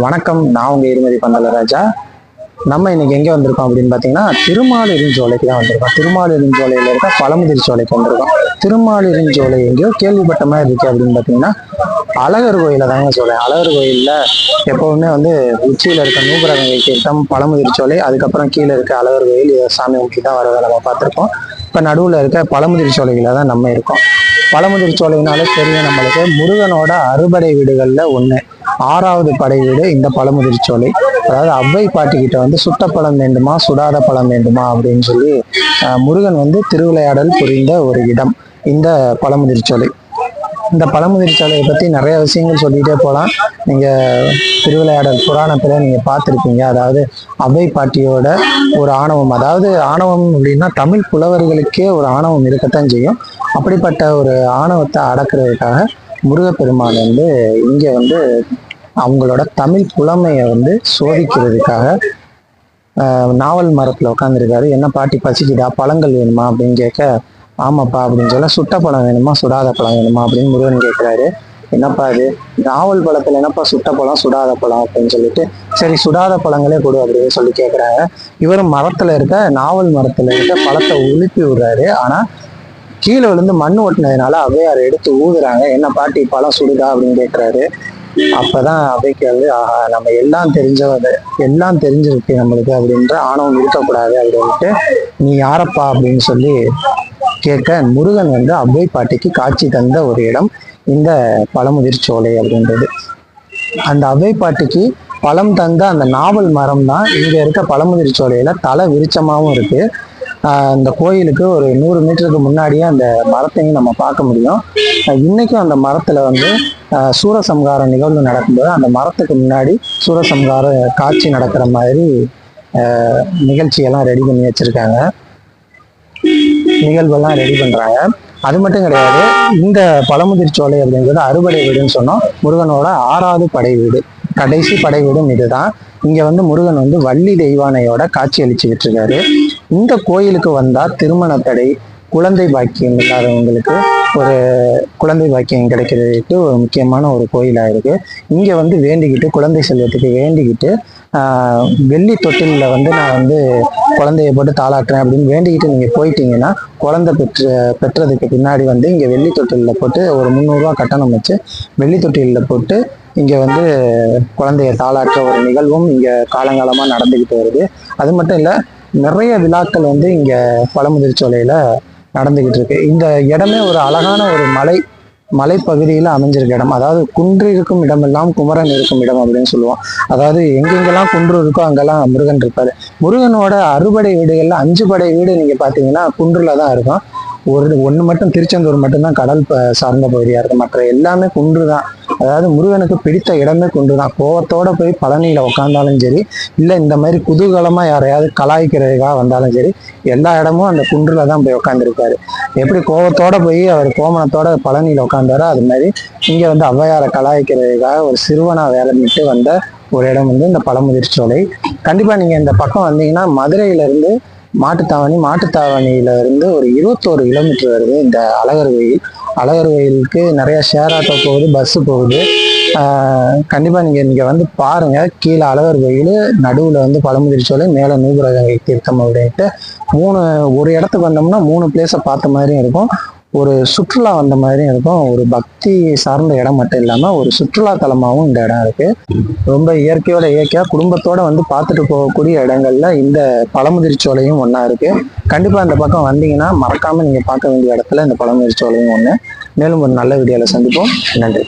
வணக்கம் நான் உங்க இருமதி பந்தலராஜா. நம்ம இன்னைக்கு எங்கே வந்திருக்கோம் அப்படின்னு பார்த்தீங்கன்னா திருமாலிருஞ்சோலைக்கு தான் வந்திருக்கோம். திருமாலிருஞ்சோலையில் இருக்க பழமுதிர் சோலைக்கு வந்திருக்கோம். திருமாலிருஞ்சோலை எங்கேயோ கேள்விப்பட்ட மாதிரி இருக்கு அப்படின்னு பார்த்தீங்கன்னா அழகர் கோயில தாங்க சொல்றேன் அழகர் கோயிலில் எப்பவுமே வந்து உச்சியில் இருக்க நூபரகங்கை தீர்த்தம் பழமுதிர் சோலை அதுக்கப்புறம் கீழே இருக்க அழகர் கோயில் சாமி முக்கி தான் வரதை நம்ம பார்த்துருக்கோம். இப்போ நடுவில் இருக்க பழமுதிர் சோலையில தான் நம்ம இருக்கோம். பழமுதிர் சோலைனாலே தெரியும் நம்மளுக்கு. முருகனோட அறுபடை வீடுகளில் ஒன்று ஆறாவது படை வீடு இந்த பழமுதிர் சோலை. அதாவது அவ்வை பாட்டிக்கிட்ட வந்து சுட்ட பழம் வேண்டுமா சுடாத பழம் வேண்டுமா அப்படின்னு சொல்லி முருகன் வந்து திருவிளையாடல் புரிந்த ஒரு இடம் இந்த பழமுதிர் சோலை. இந்த பழமுதிர் சோலையை பற்றி நிறைய விஷயங்கள் சொல்லிகிட்டே போகலாம் நீங்கள் திருவிளையாடல் புராணத்தில் நீங்கள் பார்த்துருப்பீங்க. அதாவது அவ்வை பாட்டியோட ஒரு ஆணவம். அதாவது ஆணவம் அப்படின்னா தமிழ் புலவர்களுக்கே ஒரு ஆணவம் இருக்கத்தான் செய்யும். அப்படிப்பட்ட ஒரு ஆணவத்தை அடக்குறதுக்காக முருகப்பெருமான் வந்து இங்க வந்து அவங்களோட தமிழ் புலமையை வந்து சோதிக்கிறதுக்காக நாவல் மரத்துல உட்காந்துருக்காரு என்ன பாட்டி பசிக்குதா? பழங்கள் வேணுமா? அப்படின்னு கேட்க ஆமாப்பா அப்படின்னு சொல்ல சுட்ட பழம் வேணுமா? சுடாத பழம் வேணுமா? அப்படின்னு முருகன் கேட்குறாரு. என்னப்பா இது? நாவல் பழத்துல என்னப்பா சுட்ட பழம் சுடாத பழம் அப்படின்னு சொல்லிட்டு சரி சுடாத பழங்களே கொடு அப்படின்னு சொல்லி கேட்குறாங்க. இவரும் மரத்துல இருக்க நாவல் மரத்துல இருக்க பழத்தை உலுப்பி விடுறாரு. ஆனா கீழே விழுந்து மண் ஒட்டினதுனால அவ்வையார் எடுத்து ஊதுறாங்க. என்ன பாட்டி பழம் சுடுதா அப்படின்னு கேட்குறாரு அப்பதான் அவைக்கு வந்து ஆஹா நம்ம எல்லாம் தெரிஞ்சவது எல்லாம் தெரிஞ்சிருக்கு நம்மளுக்கு அப்படின்ற ஆணவம் இருக்கக்கூடாது அப்படின்ட்டு நீ யாரப்பா? அப்படின்னு சொல்லி கேட்க முருகன் வந்து அவ்வை பாட்டிக்கு காட்சி தந்த ஒரு இடம் இந்த பழமுதிர் சோலை அப்படின்றது. அந்த அவ்வை பாட்டிக்கு பழம் தந்த அந்த நாவல் மரம் தான் இங்க இருக்க பழமுதிர் சோலையில தலை விருச்சமாவும் இருக்கு. ஆஹ் இந்த கோயிலுக்கு ஒரு நூறு மீட்டருக்கு முன்னாடியே அந்த மரத்தையும் நம்ம பார்க்க முடியும். இன்னைக்கும் அந்த மரத்துல வந்து ஆஹ் நிகழ்வு நடக்கும்போது அந்த மரத்துக்கு முன்னாடி சூரசம்ஹார காட்சி நடக்கிற மாதிரி ஆஹ் நிகழ்ச்சியெல்லாம் ரெடி பண்ணி வச்சிருக்காங்க. நிகழ்வெல்லாம் ரெடி பண்றாங்க. அது மட்டும் கிடையாது இந்த பழமுதிர் சோலை அப்படிங்கிறது அறுபடை வீடுன்னு சொன்னோம். முருகனோட ஆறாவது படை வீடு. கடைசி படை வீடும் இதுதான். இங்க வந்து முருகன் வந்து வள்ளி தெய்வானையோட காட்சி அளிச்சுக்கிட்டு இருக்காரு. இந்த கோயிலுக்கு வந்தால் திருமண தடை குழந்தை பாக்கியம் இல்லாதவங்களுக்கு ஒரு குழந்தை பாக்கியம் கிடைக்கிறதுக்கு ஒரு முக்கியமான ஒரு கோயிலாக இருக்குது இங்கே வந்து வேண்டிக்கிட்டு குழந்தை செல்வத்துக்கு வேண்டிக்கிட்டு வெள்ளி தொட்டிலில் வந்து நான் வந்து குழந்தைய போட்டு தாளாட்டுறேன் அப்படின்னு வேண்டிக்கிட்டு நீங்கள் போயிட்டீங்கன்னா குழந்தை பெற்று பெற்றதுக்கு பின்னாடி வந்து இங்கே வெள்ளி தொட்டிலில் போட்டு ஒரு முந்நூறுரூவா கட்டணம் வச்சு வெள்ளி தொட்டிலில் போட்டு இங்கே வந்து குழந்தைய தாளாற்ற ஒரு நிகழ்வும் இங்கே காலங்காலமாக நடந்துக்கிட்டு வருது. அது மட்டும் இல்லை நிறைய விழாக்கள் வந்து இங்கே பழமுதிர் சோலையில நடந்துக்கிட்டு இருக்கு. இந்த இடமே ஒரு அழகான ஒரு மலை மலைப்பகுதியில் அமைஞ்சிருக்க இடம். அதாவது குன்று இருக்கும் இடமெல்லாம் குமரன் இருக்கும் இடம் அப்படின்னு சொல்லுவோம். அதாவது எங்கெங்கெல்லாம் குன்று இருக்கோ அங்கெல்லாம் முருகன் இருப்பார். முருகனோட அறுபடை வீடுகளில் அஞ்சு படை வீடு நீங்கள் பார்த்தீங்கன்னா குன்றுல தான் இருக்கும். ஒரு ஒன்று மட்டும் திருச்செந்தூர் மட்டும்தான் கடல் சார்ந்த பகுதியாக இருக்குது மற்ற எல்லாமே குன்று தான் அதாவது முருகனுக்கு பிடித்த இடமே குன்று தான் கோவத்தோட போய் பழனியில் உட்காந்தாலும் சரி இல்லை இந்த மாதிரி குதூகலமாக யாரையாவது கலாய்க்கிறதுக்காக வந்தாலும் சரி எல்லா இடமும் அந்த குன்றில் தான் போய் உட்காந்துருக்காரு எப்படி கோவத்தோட போய் அவர் கோமணத்தோட பழனியில் உட்காந்தாரோ அது மாதிரி இங்கே வந்து ஔவையாரை கலாய்க்கிறதுக்காக ஒரு சிறுவனா வேலைமிட்டு வந்த ஒரு இடம் வந்து இந்த பழமுதிர் சோலை கண்டிப்பாக நீங்கள் இந்த பக்கம் வந்தீங்கன்னா மதுரையிலேருந்து மாட்டுத்தாவணி மாட்டுத்தாவணியில இருந்து ஒரு இருபத்தோரு கிலோமீட்டர் வருது இந்த அழகர் கோயில் அழகர் கோயிலுக்கு நிறைய ஷேர் ஆட்டோ போகுது பஸ்ஸு போகுது. கண்டிப்பாக நீங்கள் இங்கே வந்து பாருங்கள் கீழே அழகர் கோயில் நடுவில் வந்து பழமுதிர்ச்சோலை சோலை நூபுரகங்கை தீர்த்தம் அப்படின்ட்டு மூணு ஒரு இடத்துக்கு வந்தோம்னா மூணு பிளேஸை பார்த்த மாதிரியும் இருக்கும். ஒரு சுற்றுலா வந்த மாதிரியும் இருக்கும். ஒரு பக்தி சார்ந்த இடம் மட்டும் இல்லாமல் ஒரு சுற்றுலா தலமாகவும் இந்த இடம் இருக்கு. ரொம்ப இயற்கையோட இயற்கையாக குடும்பத்தோடு வந்து பார்த்துட்டு போகக்கூடிய இடங்கள்ல இந்த பழமுதிர்ச்சோலையும் ஒன்றா இருக்குது இருக்கு. கண்டிப்பா இந்த பக்கம் வந்தீங்கன்னா மறக்காமல் நீங்கள் பார்க்க வேண்டிய இடத்துல இந்த பழமுதிர்ச்சோலையும் ஒன்று மேலும் ஒரு நல்ல வீடியோவில் சந்திப்போம். நன்றி.